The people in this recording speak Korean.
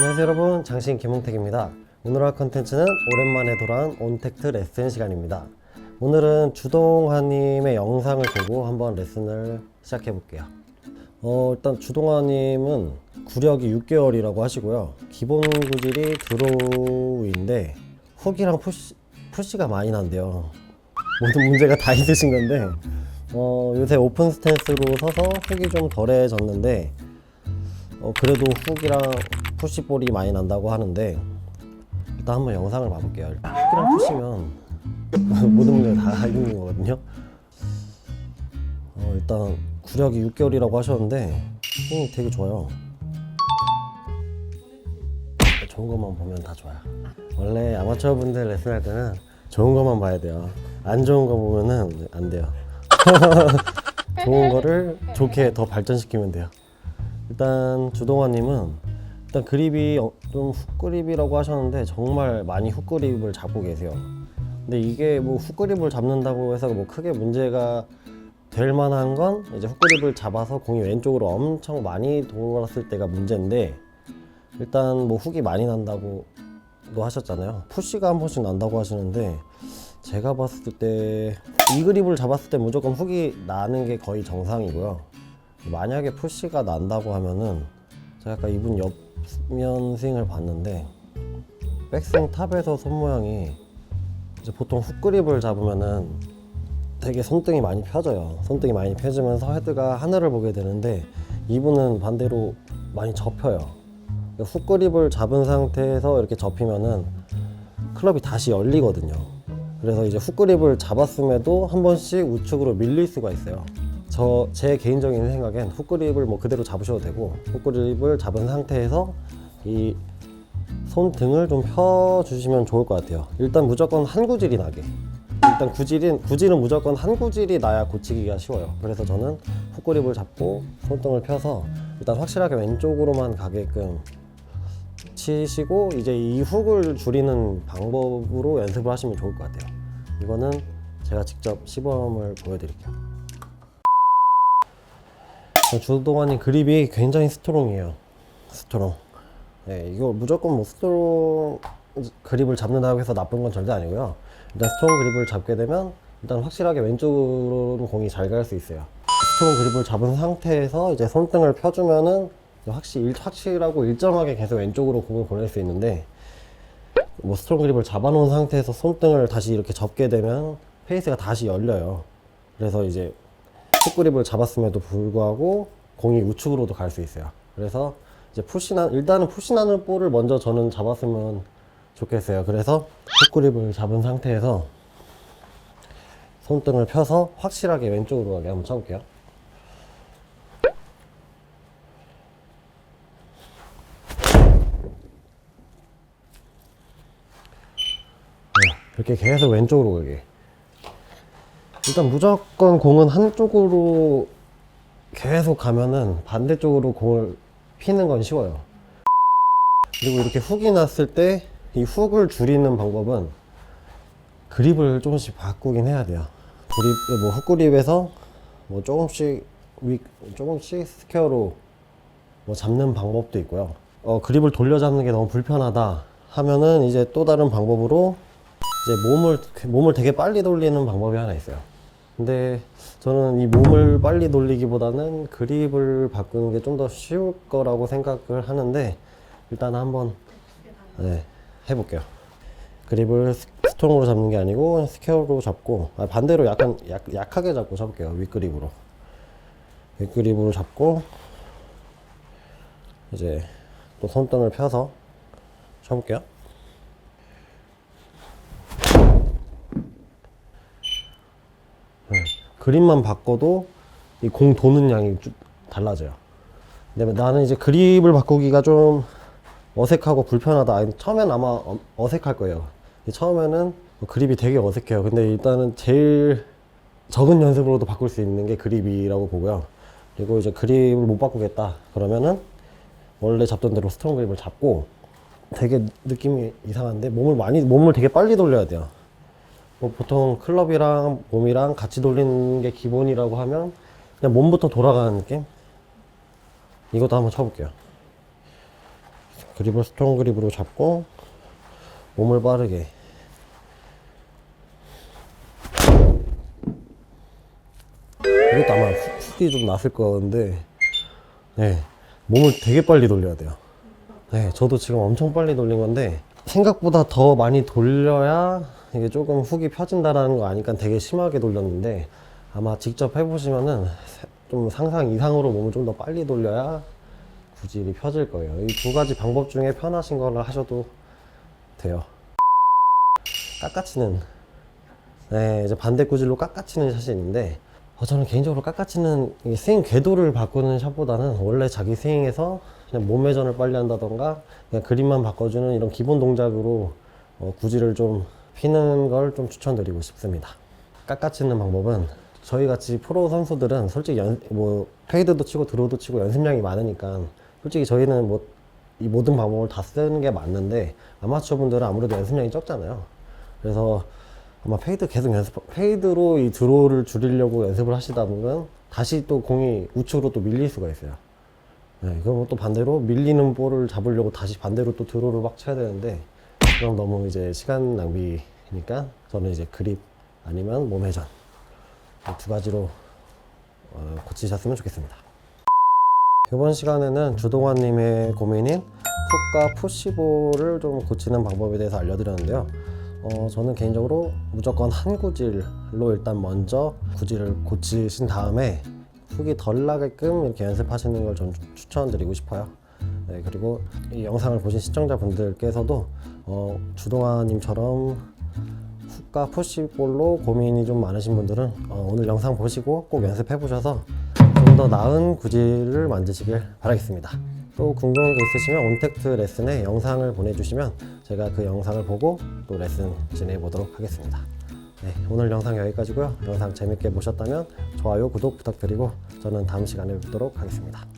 안녕하세요 여러분. 장신 김홍택입니다. 오늘 할 컨텐츠는 오랜만에 돌아온 온택트 레슨 시간입니다. 오늘은 주동환님의 영상을 보고 한번 레슨을 시작해 볼게요. 어, 일단 주동환님은 구력이 6개월이라고 하시고요. 기본 구질이 드로우인데 훅이랑 푸시, 푸시가 많이 난대요. 모든 문제가 다 있으신 건데 어, 요새 오픈 스탠스로 서서 훅이 좀 덜해졌는데 어, 그래도 훅이랑 푸시볼이 많이 난다고 하는데 일단 한번 영상을 봐볼게요. 훅이랑 푸시면 모든 문제가 다 있는 거거든요. 어, 일단 구력이 6개월이라고 하셨는데 힘이 되게 좋아요. 좋은 것만 보면 다 좋아요. 원래 아마추어 분들 레슨할 때는 좋은 것만 봐야 돼요. 안 좋은 거 보면은 안 돼요. 좋은 거를 좋게 더 발전시키면 돼요. 일단 주동환님은 일단 그립이 어- 좀 훅그립이라고 하셨는데 정말 많이 훅그립을 잡고 계세요. 근데 이게 뭐 훅그립을 잡는다고 해서 뭐 크게 문제가 될 만한 건 이제 훅그립을 잡아서 공이 왼쪽으로 엄청 많이 돌았을 때가 문제인데 일단 뭐 훅이 많이 난다고 도 하셨잖아요. 푸시가 한 번씩 난다고 하시는데 제가 봤을 때 이 그립을 잡았을 때 무조건 훅이 나는 게 거의 정상이고요. 만약에 푸시가 난다고 하면은 제가 아까 이분 옆 면 스윙을 봤는데 백스윙 탑에서 손 모양이 이제 보통 훅 그립을 잡으면은 되게 손등이 많이 펴져요. 손등이 많이 펴지면서 헤드가 하늘을 보게 되는데 이분은 반대로 많이 접혀요. 훅 그립을 잡은 상태에서 이렇게 접히면은 클럽이 다시 열리거든요. 그래서 이제 훅 그립을 잡았음에도 한 번씩 우측으로 밀릴 수가 있어요. 저 제 개인적인 생각엔 훅 그립을 뭐 그대로 잡으셔도 되고 훅 그립을 잡은 상태에서 이 손등을 좀 펴 주시면 좋을 것 같아요. 일단 무조건 한 구질이 나게. 일단 구질은 구질은 무조건 한 구질이 나야 고치기가 쉬워요. 그래서 저는 훅 그립을 잡고 손등을 펴서 일단 확실하게 왼쪽으로만 가게끔 치시고 이제 이 훅을 줄이는 방법으로 연습을 하시면 좋을 것 같아요. 이거는 제가 직접 시범을 보여드릴게요. 주동환이 그립이 굉장히 스트롱이에요. 스트롱. 네, 이거 무조건 뭐 스트롱 그립을 잡는다고 해서 나쁜 건 절대 아니고요. 일단 스트롱 그립을 잡게 되면 일단 확실하게 왼쪽으로는 공이 잘 갈 수 있어요. 스트롱 그립을 잡은 상태에서 이제 손등을 펴주면은 확실히 확실하고 일정하게 계속 왼쪽으로 공을 보낼 수 있는데 뭐 스트롱 그립을 잡아놓은 상태에서 손등을 다시 이렇게 접게 되면 페이스가 다시 열려요. 그래서 이제 훅 그립을 잡았음에도 불구하고 공이 우측으로도 갈 수 있어요. 그래서 이제 푸시나 일단은 푸시나는 볼을 먼저 저는 잡았으면 좋겠어요. 그래서 훅 그립을 잡은 상태에서 손등을 펴서 확실하게 왼쪽으로 가게 한번 쳐볼게요. 네, 이렇게 계속 왼쪽으로 가게. 일단 무조건 공은 한쪽으로 계속 가면은 반대쪽으로 공을 피는 건 쉬워요. 그리고 이렇게 훅이 났을 때 이 훅을 줄이는 방법은 그립을 조금씩 바꾸긴 해야 돼요. 그립, 뭐 훅그립에서 뭐 조금씩 위, 조금씩 스퀘어로 뭐 잡는 방법도 있고요. 어, 그립을 돌려 잡는 게 너무 불편하다 하면은 이제 또 다른 방법으로 이제 몸을 몸을 되게 빨리 돌리는 방법이 하나 있어요. 근데 저는 이 몸을 빨리 돌리기보다는 그립을 바꾸는 게 좀 더 쉬울 거라고 생각을 하는데 일단 한번 네, 해볼게요. 그립을 스- 스트롱으로 잡는 게 아니고 스퀘어로 잡고 아, 반대로 약간 약, 약하게 잡고 잡을게요. 윗그립으로 윗그립으로 잡고 이제 또 손등을 펴서 쳐볼게요. 네, 그립만 바꿔도 이 공 도는 양이 쭉 달라져요. 근데 나는 이제 그립을 바꾸기가 좀 어색하고 불편하다. 처음엔 아마 어- 어색할 거예요. 처음에는 뭐 그립이 되게 어색해요. 근데 일단은 제일 적은 연습으로도 바꿀 수 있는 게 그립이라고 보고요. 그리고 이제 그립을 못 바꾸겠다. 그러면은 원래 잡던 대로 스트롱 그립을 잡고 되게 느낌이 이상한데 몸을 많이 몸을 되게 빨리 돌려야 돼요. 뭐 보통 클럽이랑 몸이랑 같이 돌리는 게 기본이라고 하면 그냥 몸부터 돌아가는 느낌? 이것도 한번 쳐볼게요. 그립을 스트롱 그립으로 잡고 몸을 빠르게 이것도 아마 훅- 훅이 좀 났을 건데 네 몸을 되게 빨리 돌려야 돼요 네 저도 지금 엄청 빨리 돌린 건데 생각보다 더 많이 돌려야 이게 조금 훅이 펴진다라는 거 아니까 되게 심하게 돌렸는데 아마 직접 해보시면은 좀 상상 이상으로 몸을 좀 더 빨리 돌려야 구질이 펴질 거예요. 이 두 가지 방법 중에 편하신 거를 하셔도 돼요. 깎아치는. 네, 이제 반대 구질로 깎아치는 샷이 있는데 어, 저는 개인적으로 깎아치는 이 스윙 궤도를 바꾸는 샷보다는 원래 자기 스윙에서 그냥 몸 회전을 빨리 한다던가 그냥 그림만 바꿔주는 이런 기본 동작으로 어, 구질을 좀 피는 걸 좀 추천드리고 싶습니다. 깎아치는 방법은 저희 같이 프로 선수들은 솔직히 연, 뭐 페이드도 치고 드로우도 치고 연습량이 많으니까 솔직히 저희는 뭐 이 모든 방법을 다 쓰는 게 맞는데 아마추어 분들은 아무래도 연습량이 적잖아요. 그래서 아마 페이드 계속 연습, 페이드로 이 드로우를 줄이려고 연습을 하시다 보면 다시 또 공이 우측으로 또 밀릴 수가 있어요. 네, 그럼 또 반대로 밀리는 볼을 잡으려고 다시 반대로 또 드로우를 막 쳐야 되는데 그럼 너무 이제 시간 낭비니까 저는 이제 그립 아니면 몸 회전 이두 가지로 어, 고치셨으면 좋겠습니다. 이번 시간에는 주동환님의 고민인 훅과 푸시볼을 좀 고치는 방법에 대해서 알려드렸는데요. 어, 저는 개인적으로 무조건 한 구질로 일단 먼저 구질을 고치신 다음에 훅이 덜 나게끔 이렇게 연습하시는 걸 좀 추천드리고 싶어요. 네, 그리고 이 영상을 보신 시청자분들께서도 어, 주동아님처럼 훅과 푸시볼로 고민이 좀 많으신 분들은 어, 오늘 영상 보시고 꼭 연습해 보셔서 좀 더 나은 구질을 만드시길 바라겠습니다. 또 궁금한 게 있으시면 온택트 레슨에 영상을 보내주시면 제가 그 영상을 보고 또 레슨 진행해 보도록 하겠습니다. 네, 오늘 영상 여기까지고요. 영상 재밌게 보셨다면 좋아요, 구독 부탁드리고 저는 다음 시간에 뵙도록 하겠습니다.